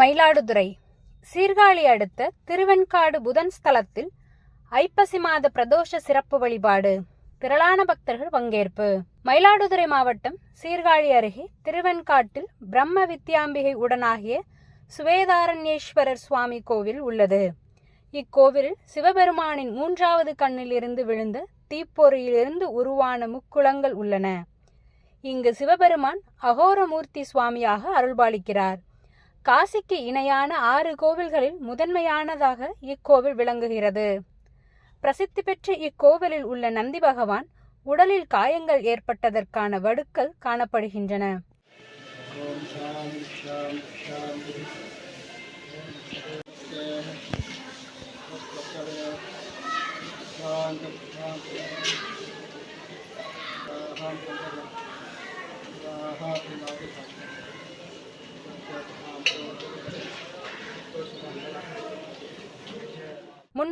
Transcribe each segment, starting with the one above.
மயிலாடுதுறை சீர்காழி அடுத்த திருவெண்காடு புதன் ஸ்தலத்தில் ஐப்பசி மாத பிரதோஷ சிறப்பு வழிபாடு. திரளான பக்தர்கள் பங்கேற்பு. மயிலாடுதுறை மாவட்டம் சீர்காழி அருகே திருவெண்காட்டில் பிரம்ம வித்யாம்பிகை உடனாகிய சுவேதாரண்யேஸ்வரர் சுவாமி கோவில் உள்ளது. இக்கோவிலில் சிவபெருமானின் மூன்றாவது கண்ணில் இருந்து விழுந்த தீப்பொறியிலிருந்து உருவான முக்குளங்கள் உள்ளன. இங்கு சிவபெருமான் அகோரமூர்த்தி சுவாமியாக அருள்பாலிக்கிறார். காசிக்கு இணையான ஆறு கோவில்களில் முதன்மையானதாக இக்கோவில் விளங்குகிறது. பிரசித்தி பெற்ற இக்கோவிலில் உள்ள நந்தி பகவான் உடலில் காயங்கள் ஏற்பட்டதற்கான வடுக்கள் காணப்படுகின்றன.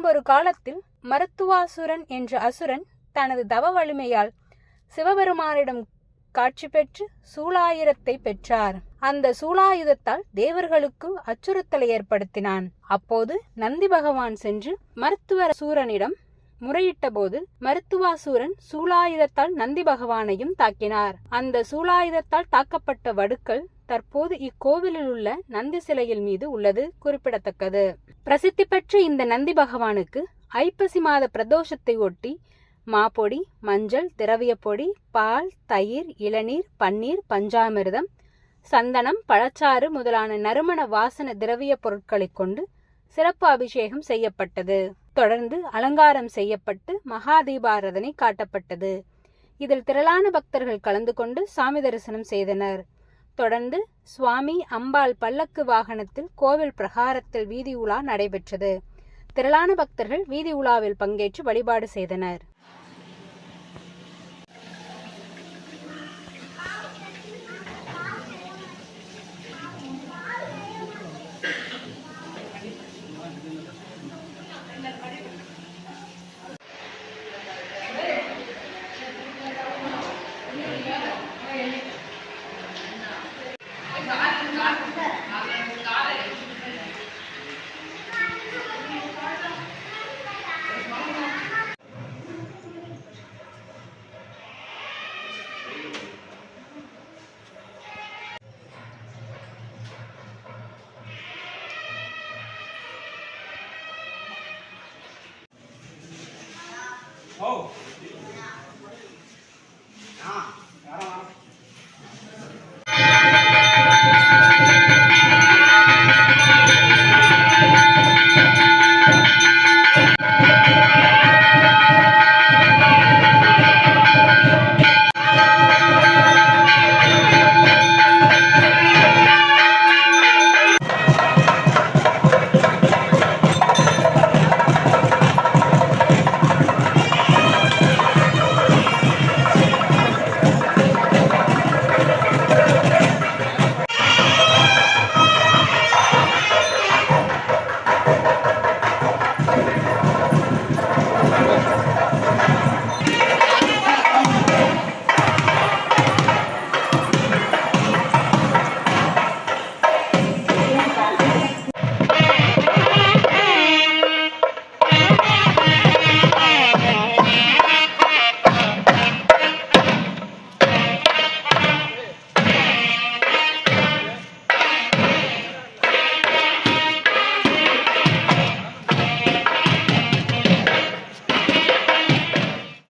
முன்பொரு காலத்தில் மருத்துவாசுரன் என்ற அசுரன் தனது தவ வலிமையால் சிவபெருமானிடம் காட்சி பெற்று சூலாயுதத்தை பெற்றார். அந்த சூலாயுதத்தால் தேவர்களுக்கு அச்சுறுத்தலை ஏற்படுத்தினான். அப்போது நந்தி பகவான் சென்று மருத்துவ சூரனிடம் முறையிட்டபோது மருத்துவாசூரன் சூலாயுதத்தால் நந்தி பகவானையும் தாக்கினார். அந்த சூலாயுதத்தால் தாக்கப்பட்ட வடுக்கள் தற்போது இக்கோவிலில் உள்ள நந்தி சிலையில் மீது உள்ளது குறிப்பிடத்தக்கது. பிரசித்தி பெற்ற இந்த நந்தி பகவானுக்கு ஐப்பசி மாத பிரதோஷத்தை ஒட்டி மாப்பொடி மஞ்சள் திரவிய பொடி பால் தயிர் இளநீர் பன்னீர் பஞ்சாமிர்தம் சந்தனம் பழச்சாறு முதலான நறுமண வாசன திரவிய பொருட்களைக் கொண்டு சிறப்பு அபிஷேகம் செய்யப்பட்டது. தொடர்ந்து அலங்காரம் செய்யப்பட்டு மகா தீபாராதனை காட்டப்பட்டது. இதில் திரளான பக்தர்கள் கலந்து கொண்டு சாமி தரிசனம் செய்தனர். தொடர்ந்து சுவாமி அம்பாள் பல்லக்கு வாகனத்தில் கோவில் பிரகாரத்தில் வீதி உலா நடைபெற்றது. திரளான பக்தர்கள் வீதி உலாவில் பங்கேற்று வழிபாடு செய்தனர். Oh.